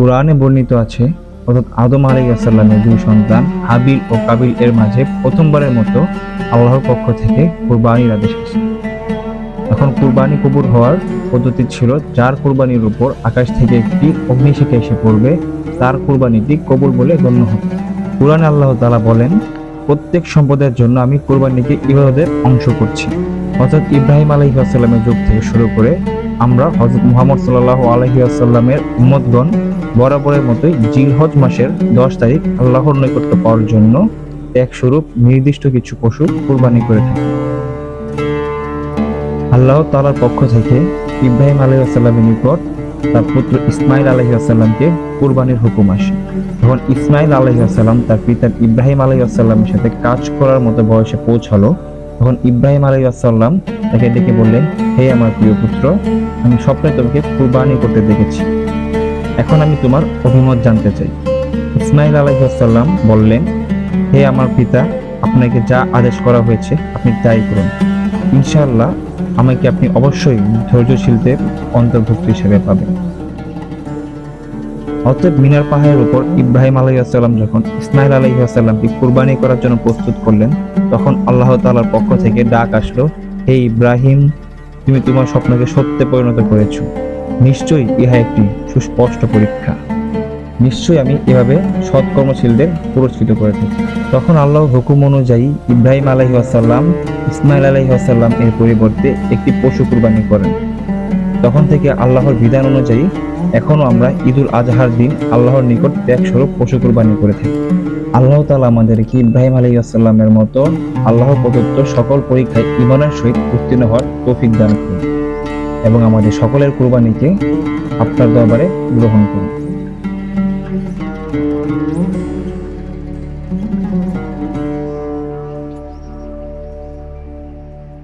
কোরআনে বর্ণিত আছে, অর্থাৎ আদম আলাইসাল্লামের দুই সন্তান, হাবিল ও কাবিল এর মাঝে প্রথমবারের মতো আল্লাহর পক্ষ থেকে কুরবানির আদেশ আসে। এখন কুরবানি কবুর হওয়ার পদ্ধতি ছিল, যার কুরবানির উপর আকাশ থেকে একটি অগ্নিশিখা এসে পড়বে, তার কুরবানিটি কবুল বলে গণ্য হবে। কোরআনে আল্লাহ তাআলা বলেন, প্রত্যেক সম্পদের জন্য আমি কোরবানিকে ইবাদতের অংশ করছি। অর্থাৎ ইব্রাহিম আলহি আসাল্লামের যুগ থেকে শুরু করে আমরা হজরত মুহাম্মদ সাল্লাহ আলহি আসাল্লামের উম্মতগণ বরাবরের মতোই জিলহজ মাসের দশ তারিখ আল্লাহর নৈকট্য পাওয়ার জন্য এক স্বরূপ নির্দিষ্ট কিছু পশু কোরবানি করে থাকি। আল্লাহ তালার পক্ষ থেকে ইব্রাহিম আলহি আসাল্লামের নিকট তার পুত্র ইসমাইল আলহি আসাল্লামকে কুরবানির হুকুম আসে। যখন ইসমাইল আলহি আসাল্লাম তার পিতা ইব্রাহিম আলহি আসাল্লামের সাথে কাজ করার মতো বয়সে পৌঁছালো তখন ইব্রাহিম আলহি আসাল্লাম তাকে ডেকে বললেন, হে আমার প্রিয় পুত্র, আমি স্বপ্নে তোমাকে কুরবানি করতে দেখেছি। এখন আমি তোমার অভিমত জানতে চাই। ইসমাইল আলহি আসাল্লাম বললেন, হে আমার পিতা, আপনাকে যা আদেশ করা হয়েছে, আপনি তাই করুন। ইনশাআল্লাহ আমাকে আপনি অবশ্যই ধৈর্যশীলদের অন্তর্ভুক্ত হিসেবে পাবেন। অতএব মিনার পাহাড়ের উপর ইব্রাহিম আলাইসাল্লাম যখন ইসমাইল আলাইসাল্লামকে কুরবানি করার জন্য প্রস্তুত করলেন তখন আল্লাহ তালার পক্ষ থেকে ডাক আসলো, হে ইব্রাহিম, তুমি তোমার স্বপ্নকে সত্যে পরিণত করেছ। নিশ্চয়ই ইহা একটি সুস্পষ্ট পরীক্ষা। নিশ্চয়ই আমি এভাবে সৎকর্মশীলদের পুরস্কৃত করে থাকি। তখন আল্লাহ হুকুম অনুযায়ী ইব্রাহিম আলহি আসাল্লাম ইসমাইল আলহি আসাল্লাম এর পরিবর্তে একটি পশু কুরবানি করেন। তখন থেকে আল্লাহর বিধান অনুযায়ী এখনও আমরা ঈদুল আজহার দিন আল্লাহর নিকট ত্যাগস্বরূপ পশু কুরবানি করে থাকি আল্লাহ তালা আমাদেরকে ইব্রাহিম আলী আসাল্লামের মতো আল্লাহ প্রদত্ত সকল পরীক্ষায় ইমানের সহিত উত্তীর্ণ হওয়ার তৌফিক দান করুন এবং আমাদের সকলের কুরবানিকে আপনার দরবারে গ্রহণ করুন Thank you.